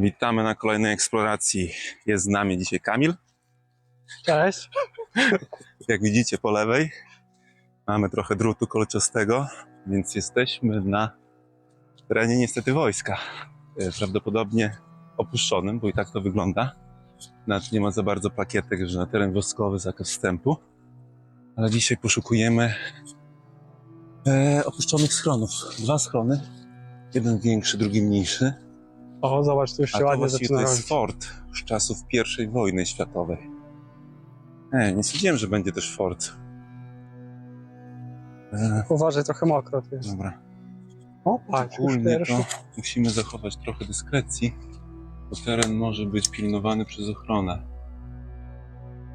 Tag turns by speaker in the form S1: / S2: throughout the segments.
S1: Witamy na kolejnej eksploracji. Jest z nami dzisiaj Kamil.
S2: Cześć.
S1: Jak widzicie po lewej mamy trochę drutu kolczastego, więc jesteśmy na terenie niestety wojska. E, Prawdopodobnie opuszczonym, bo i tak to wygląda. Nawet nie ma za bardzo plakietek, że na teren wojskowy zakaz wstępu. Ale dzisiaj poszukujemy e, opuszczonych schronów. Dwa schrony. Jeden większy, drugi mniejszy.
S2: O, zobacz, tu już
S1: A
S2: się
S1: to
S2: ładnie
S1: właściwie to
S2: zaczyna
S1: jest
S2: robić.
S1: fort z czasów I wojny światowej. E, nie sądziłem, że będzie też fort. E,
S2: Uważaj, trochę mokro tu jest.
S1: dobra.
S2: O, patrz, już
S1: Ogólnie
S2: pierwszy.
S1: to musimy zachować trochę dyskrecji, bo teren może być pilnowany przez ochronę.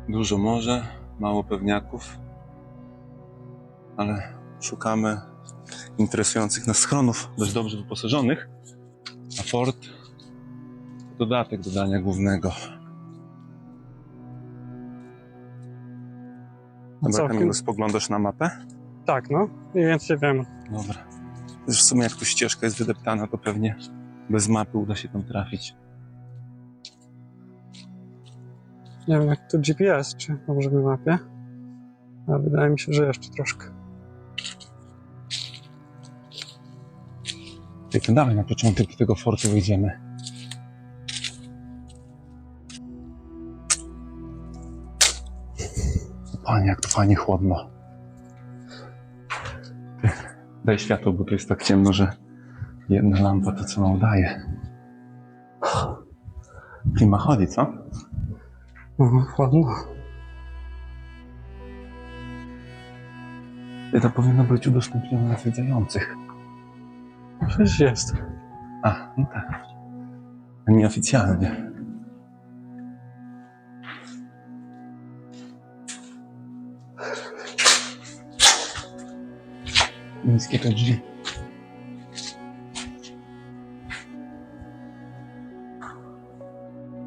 S1: Dużo morze, mało pewniaków, ale szukamy interesujących nas schronów, dość dobrze wyposażonych, to dodatek do dania głównego. Dobra,
S2: Całkiem-
S1: Kamilu, spoglądasz na mapę?
S2: Tak, no. Mniej więcej wiem.
S1: Dobra. W sumie jak tu ścieżka jest wydeptana, to pewnie bez mapy uda się tam trafić.
S2: Nie wiem, jak tu GPS, czy dobrze mi mapie. Ale wydaje mi się, że jeszcze troszkę.
S1: To dawaj na początek tego fortu wyjdziemy. Panie, jak to fajnie chłodno. Daj światło, bo tu jest tak ciemno, że jedna lampa to co nam daje. Klima chodzi, co?
S2: No, chłodno.
S1: I to powinno być udostępnione dla zwiedzających.
S2: Przecież jest.
S1: A, no tak. Nieoficjalnie. Niskie te drzwi.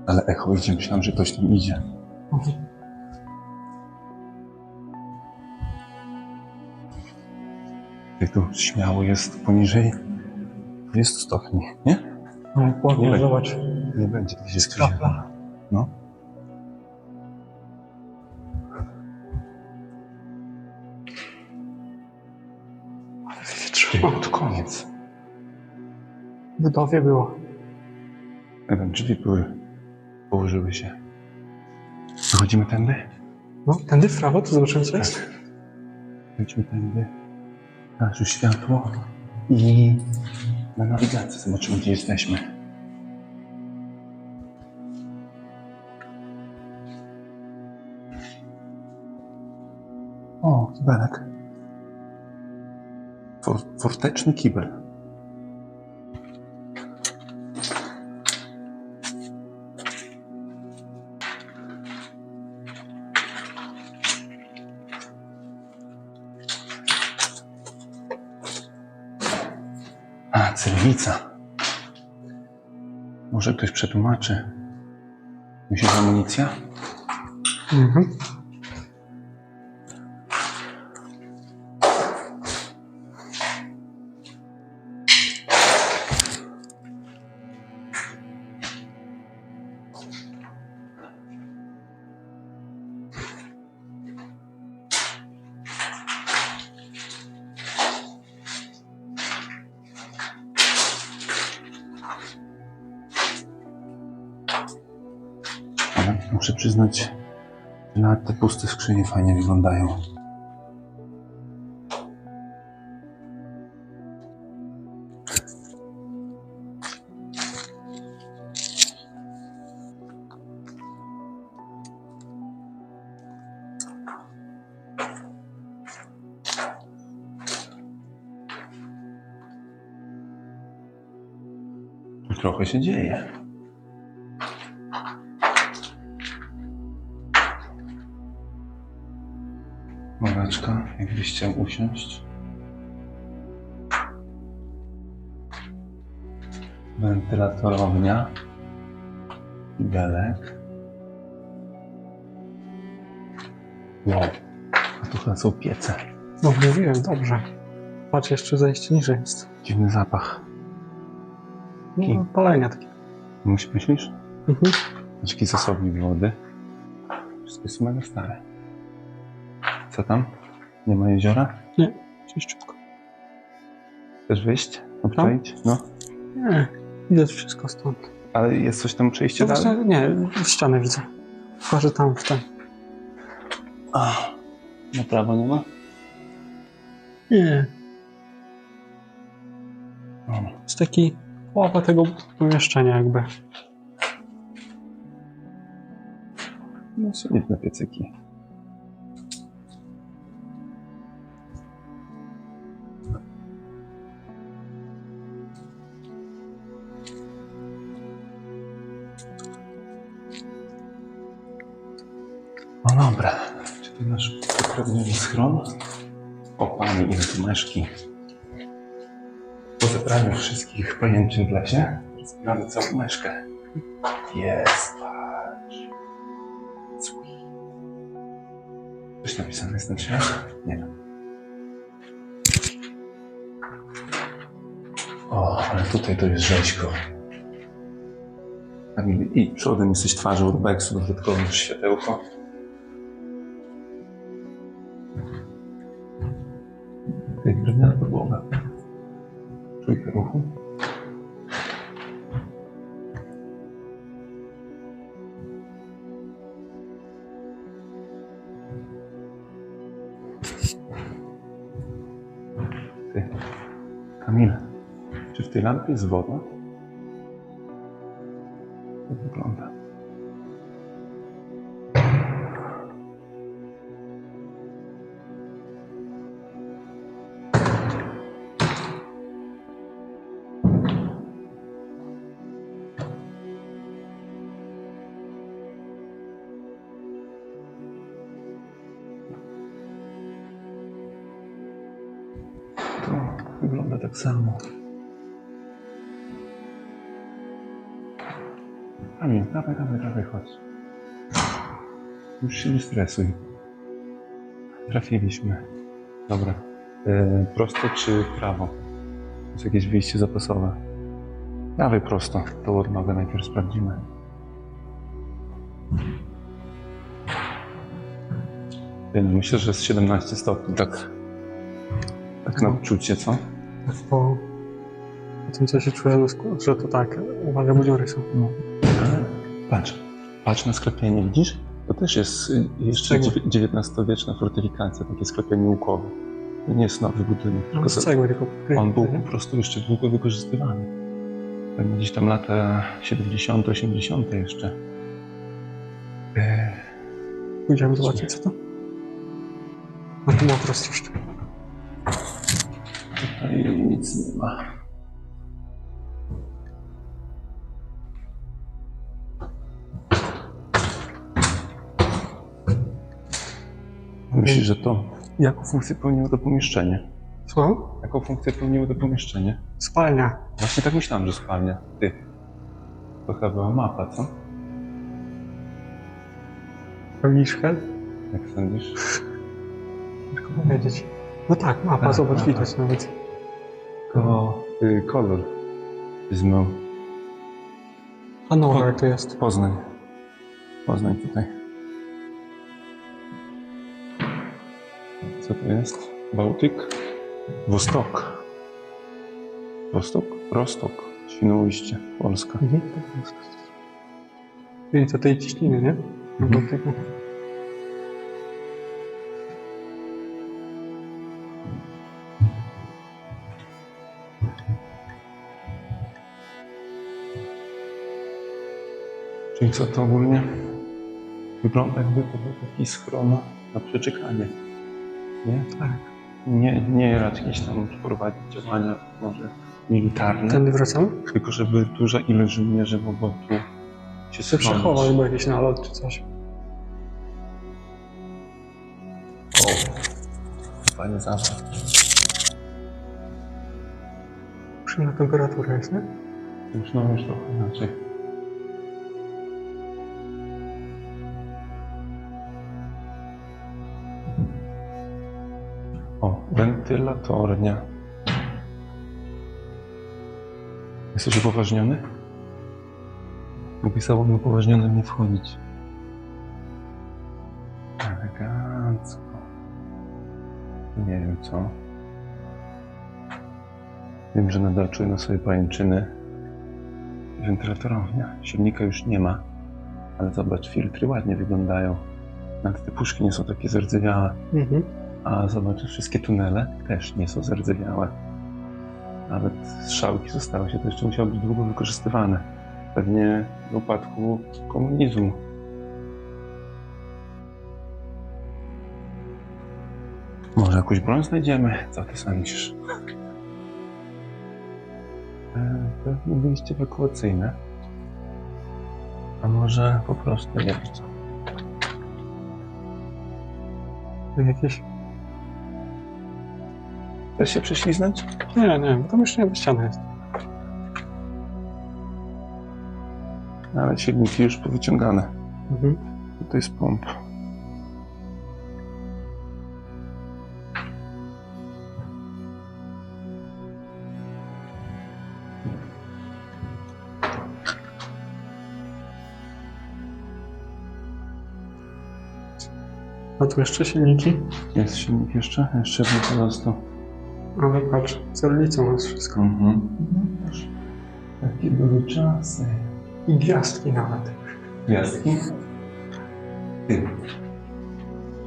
S1: Ale echo idzie, myślałem, że ktoś tam idzie. I tu śmiało jest poniżej 20 stopni, nie?
S2: No,
S1: Nie
S2: chłodno,
S1: będzie.
S2: zobacz.
S1: Nie będzie, to się skrzyżowa.
S2: Kropla.
S1: No. Ty, to koniec.
S2: W budowie było.
S1: Wiem, drzwi były, położyły się. Wychodzimy tędy?
S2: No, tędy w prawo, tu zobaczymy co jest.
S1: Chodźmy tędy. Aż już światło. I na nawigacji zobaczymy, gdzie jesteśmy. O, kibelek. For, forteczny kibel. Może ktoś przetłumaczy. Myślisz, amunicja?
S2: Mhm.
S1: Muszę przyznać, że nawet te puste skrzynie fajnie wyglądają. Trochę się dzieje. Ławeczka, jakbyś chciał usiąść. Wentylatorownia. Belek. Wow. A tu chyba są piece.
S2: No, mówiłem, dobrze. Patrz, jeszcze zejście niżej jest.
S1: Dziwny zapach.
S2: No, palenia takie.
S1: Musi myślisz?
S2: Mhm.
S1: Masz jakiś zasobnik wody. Wszystko jest mega stare. Co tam? Nie ma jeziora?
S2: Czyściutko.
S1: Chcesz wyjść? Obczaić? No.
S2: Nie, widać wszystko stąd.
S1: Ale jest coś tam przejście
S2: No
S1: dalej?
S2: nie, w ścianę widzę. Wchodzę tam w ten.
S1: A, na prawo nie ma?
S2: Nie,
S1: O,
S2: jest taki połowa tego pomieszczenia jakby.
S1: no solidne piecyki. Tu meszki. Po zebraniu wszystkich pajęczyn w lesie, zbieramy całą meszkę. Jest, patrz. Sweet. Coś napisane jest na drzwiach? Nie. O, ale tutaj to jest rzeźko. I przodem jesteś twarzą do beksu, dodatkowo światełko. Drewniana podłoga. Czujkę ruchu. Ty, Kamil, czy w tej lampie jest woda? Tak samo. Kamil, dawaj, dawaj, dawaj, chodź. Już się nie stresuj. Trafiliśmy. Dobra. E, prosto czy prawo? Jest jakieś wyjście zapasowe. Dawaj prosto. Tą odnogę najpierw sprawdzimy. No Myślę, że jest 17 stopni, tak. Tak na uczucie, co?
S2: Tak po, po tym, co się czuje, na skó- że to tak, uwaga, budziory są.
S1: No. Patrz, patrz na sklepienie, widzisz? To też jest y, jeszcze? XIX-wieczna fortyfikacja, takie sklepienie łukowe. To nie jest nowy budynek,
S2: No,
S1: tylko
S2: z
S1: to,
S2: cegły tylko
S1: on był
S2: nie?
S1: po prostu jeszcze długo wykorzystywany. Pewnie gdzieś tam lata 70., 80. jeszcze. E,
S2: Pójdziemy zobaczyć, co to? Na tym jeszcze.
S1: Tutaj nic nie ma. Myślisz, że to jaką funkcję pełniło to pomieszczenie?
S2: Słucham?
S1: Jaką funkcję pełniło to pomieszczenie?
S2: Spalnia.
S1: Właśnie tak myślałem, że spalnia. Ty. To chyba była mapa, co?
S2: Pełnisz hel?
S1: Jak sądzisz?
S2: Tylko powiedzieć. No tak, mapa,
S1: Tak,
S2: zobacz,
S1: mapa.
S2: widać nawet.
S1: Tylko y, kolor zmył.
S2: Hanower to jest.
S1: Poznań. Poznań tutaj. Co to jest? Bałtyk? Wostok. Wostok? Rostok. Świnoujście. Polska.
S2: Mhm. Czyli to tej ciśniny, nie? No
S1: Mhm.
S2: do
S1: Czyli co to ogólnie? Wygląda jakby to był taki schron na przeczekanie. Nie?
S2: Tak.
S1: Nie, nie raczej jakieś tam prowadzić działania może militarne,
S2: Tędy wracamy?
S1: tylko żeby duża ilość żołnierzy mogła tu się
S2: Czy
S1: schronić.
S2: przechował, albo jakiś nalot, czy coś.
S1: O, fajny zapach.
S2: Przyjemna temperatura jest, nie?
S1: Już no już trochę inaczej. O, wentylatornia. Jesteś upoważniony? Napisało mi upoważnione nie wchodzić. Elegancko. Nie wiem co. Wiem, że nadal czuję na sobie pajęczyny. Wentylatorownia. Silnika już nie ma. Ale zobacz, filtry ładnie wyglądają. Nawet te puszki nie są takie zardzewiałe.
S2: Mhm.
S1: A zobacz, wszystkie tunele też nie są zardzewiałe. Nawet strzałki zostały się, to jeszcze musiały być długo wykorzystywane. Pewnie w upadku komunizmu. Może jakąś broń znajdziemy? Co ty sądzisz? E, Pewnie wyjście ewakuacyjne. A może po prostu nie wiem co.
S2: Jakieś...
S1: Chcesz się prześliznąć?
S2: Nie, nie, bo tam jeszcze nie ściana jest.
S1: Ale silniki już powyciągane.
S2: Mhm.
S1: To jest pomp.
S2: A tu jeszcze silniki.
S1: Jest silnik jeszcze? Jeszcze jeden pozostał.
S2: Ale patrz, orlicą jest wszystko.
S1: Mhm. Takie były czasy.
S2: I gwiazdki nawet.
S1: Gwiazdki? Ty.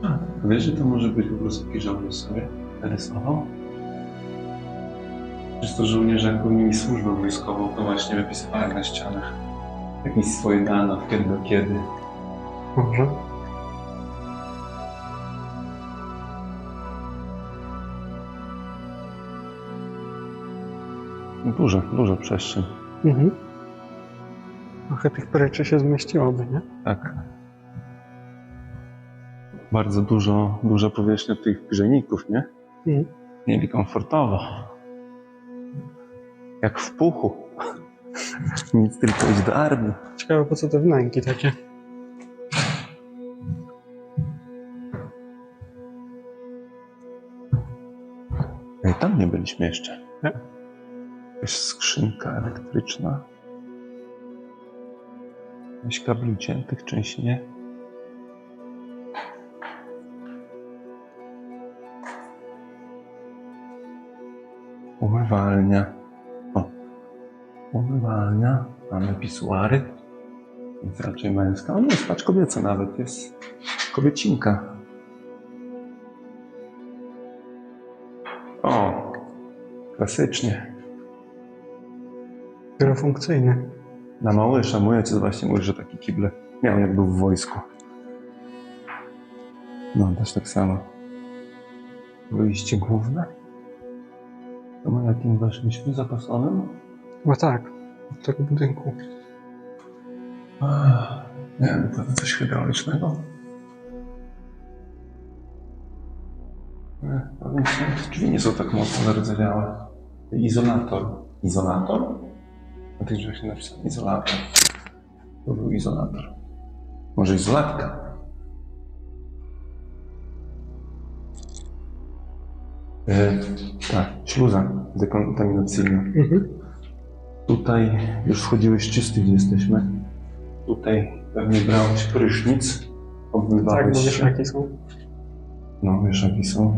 S1: A, wiesz, że to może być po prostu taki żołnierz sobie rysował? Przecież to żołnierze, jak mieli służbę wojskową, to właśnie wypisywali na ścianach jakieś swoje dane, od kiedy do kiedy.
S2: Może.
S1: Dużo, dużo przestrzeń.
S2: Mhm. Trochę tych pryczy się zmieściłoby, nie?
S1: Tak. Bardzo dużo, duża powierzchnia tych grzejników, nie?
S2: Mhm.
S1: Mieli komfortowo. Jak w puchu. Nic tylko iść do armii.
S2: Ciekawe po co te wnęki takie.
S1: Tam nie byliśmy jeszcze.
S2: Nie.
S1: Jakaś skrzynka elektryczna. Jakiś kabel uciętych, część nie. Umywalnia. O. Umywalnia. Mamy pisuary. Więc raczej męska. O nie, patrz kobieca nawet. Jest kobiecinka. O, klasycznie.
S2: Wielofunkcyjny.
S1: Na Małysza mój ojciec właśnie mówi, że taki kible miał jak był w wojsku. No, też tak samo. Wyjście główne. To my jakim weszliśmy zapasonym?
S2: Chyba tak. Od tego budynku.
S1: Ach, Nie wiem, pewnie coś hydraulicznego. Nie, powiem ci, drzwi nie są tak mocno zardzewiałe. Izolator. Izolator? Na drzwiach się napisał izolator. To był izolator. Może izolatka? E, tak, śluza dekontaminacyjna.
S2: Mhm.
S1: Tutaj już wchodziłeś czysty, gdzie jesteśmy. Tutaj pewnie brałeś prysznic,
S2: Tak,
S1: obmywałeś
S2: bo wiesz
S1: się.
S2: jakie są.
S1: No, wiesz jakie są.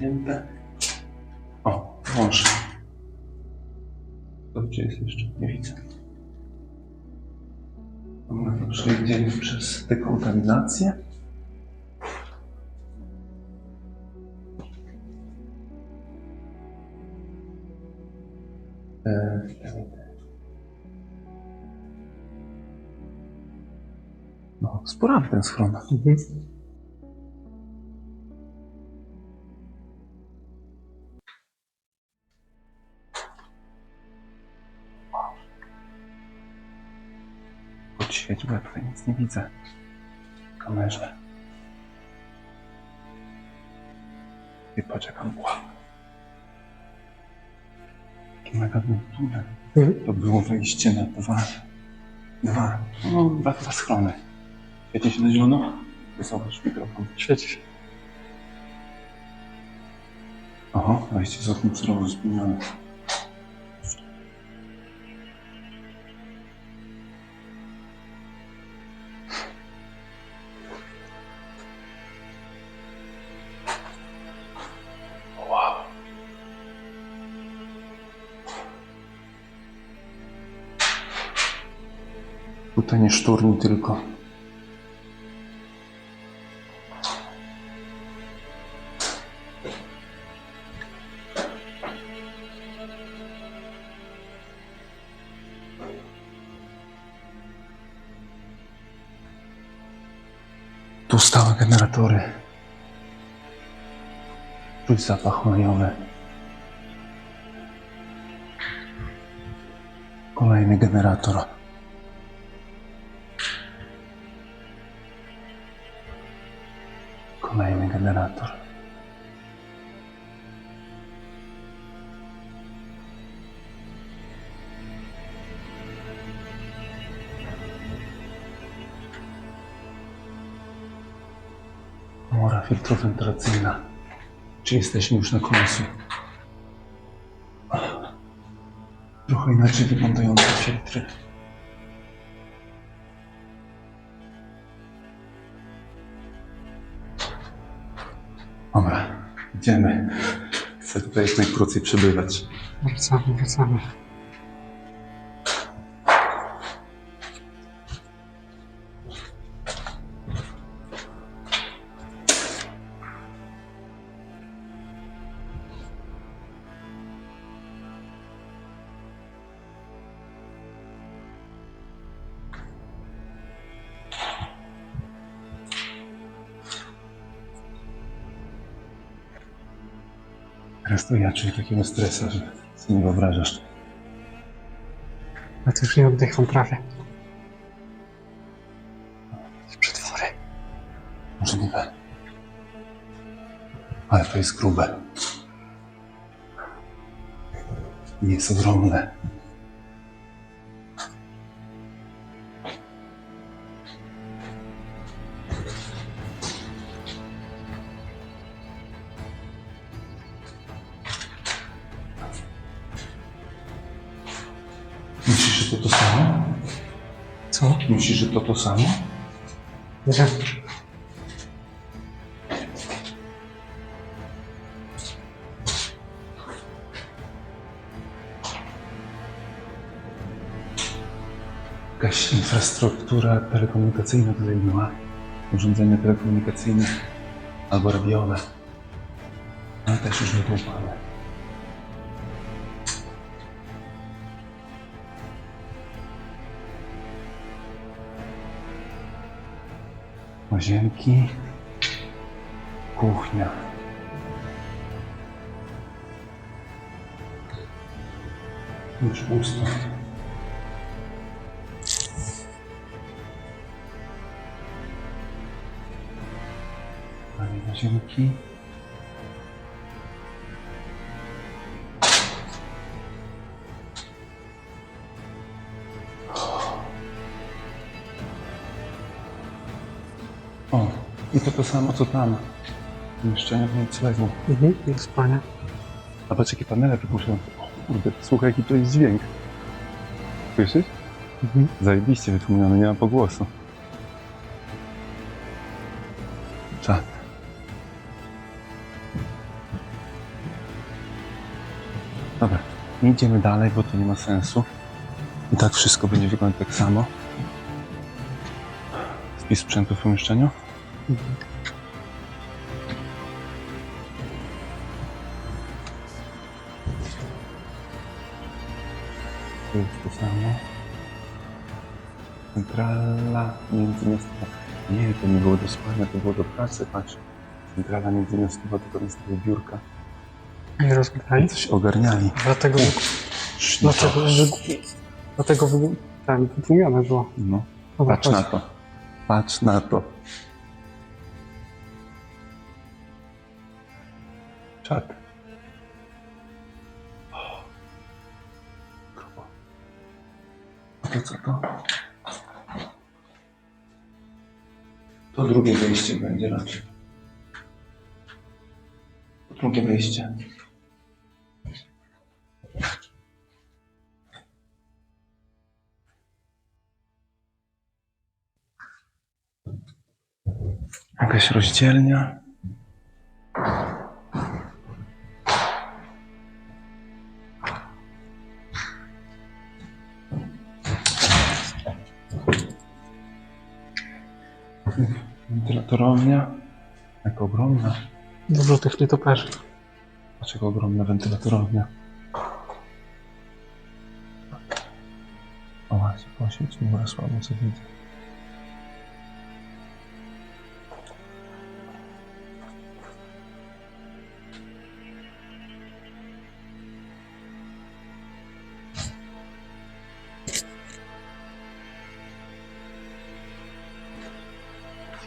S1: Zamknięte. O, może. To gdzie jest jeszcze? Nie widzę. Dobra, to przejdziemy przez dekontaminację. E, No, sprawny ten schron.
S2: Mhm.
S1: Nic nie widzę. Kamerze. I patrz jaka mgła. Jaki mega tunel.
S2: Mhm.
S1: To było wejście na dwa, dwa, no, dwa, dwa schrony. Świeci się na zielono? Zobacz mikrofon.
S2: Świeci się.
S1: Aha, wejście z oknem surowo zmienione. Tutaj nie szturni tylko. Tu stały generatory. Czuć zapach olejowy. Kolejny generator. Filtrowentylacyjna. Czy jesteśmy już na końcu? Trochę inaczej wyglądające filtry. Dobra, idziemy. Chcę tutaj jak najkrócej przebywać.
S2: Wracamy, wracamy.
S1: To ja czuję takiego stresa, że sobie nie wyobrażasz.
S2: Ja też nie oddycham prawie. Przetwory.
S1: Możliwe. Ale to jest grube. Nie jest ogromne.
S2: Nie.
S1: Jakaś infrastruktura telekomunikacyjna tutaj była. Urządzenia telekomunikacyjne albo radiowe. Ale też już wydłupane. Łazienki. Kuchnia. Już pusto. Panie łazienki. O, i to to samo co tam. W noclegu.
S2: Mhm. Do spania.
S1: A patrz jakie panele wygłuszające. O kurde, słuchaj jaki to jest dźwięk. Słyszysz?
S2: Mhm.
S1: Zajebiście wytłumiony, nie ma pogłosu. Czad. Dobra, nie idziemy dalej, bo to nie ma sensu. I tak wszystko będzie wyglądać tak samo. Spis sprzętu w pomieszczeniu.
S2: Mhm.
S1: To jest to samo. Centrala międzymiastowa. Nie, to nie było do spania, to było do pracy, patrz. Centrala międzymiastowa, tylko nie stały biurka.
S2: Nie rozgrali.
S1: Coś ogarniali.
S2: Dlatego,
S1: Szlifa.
S2: dlatego, wy- dlatego tam wytłumione było.
S1: No.
S2: Dobra,
S1: Patrz na
S2: chodź.
S1: to. Patrz na to. Czad. A to co to? To drugie wejście będzie raczej. Drugie wejście. Jakaś rozdzielnia. Wentylatorownia. Jak ogromna.
S2: Dużo tych nietoperzy.
S1: Dlaczego ogromna wentylatorownia? O, właśnie, bo ja słabo co widzę.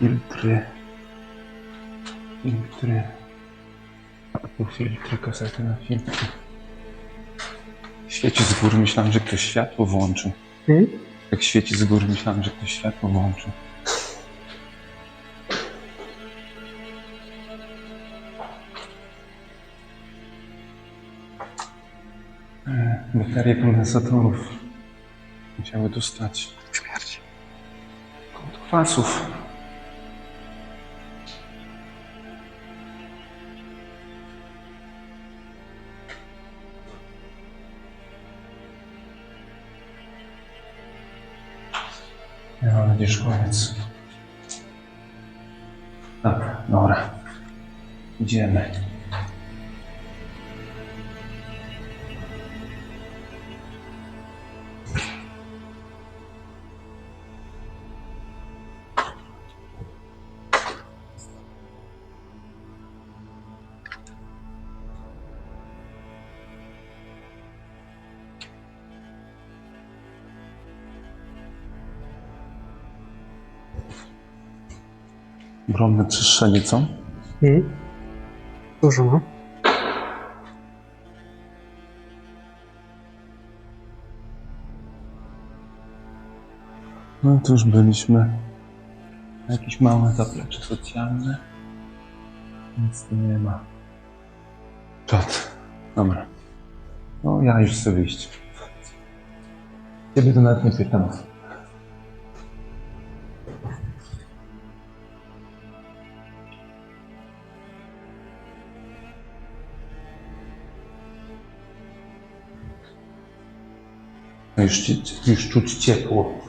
S1: Filtry. Filtry. Tu filtry, kasety na filtry. Świeci z góry, myślałem, że ktoś światło włączył.
S2: Hmm?
S1: Jak świeci z góry, myślałem, że ktoś światło włączył. E, Baterie kondensatorów musiały dostać
S2: Śmierci.
S1: kod kwasów. Mam nadzieję, że koniec. Dobra, dobra. Idziemy. Ogromne przestrzenie, co?
S2: Hmm? Dużo, no.
S1: No to już byliśmy. Jakieś małe zaplecze socjalne. Nic tu nie ma. Czad. Dobra. No ja już chcę wyjść. Ciebie to nawet nie pytam. Już, już ciepło.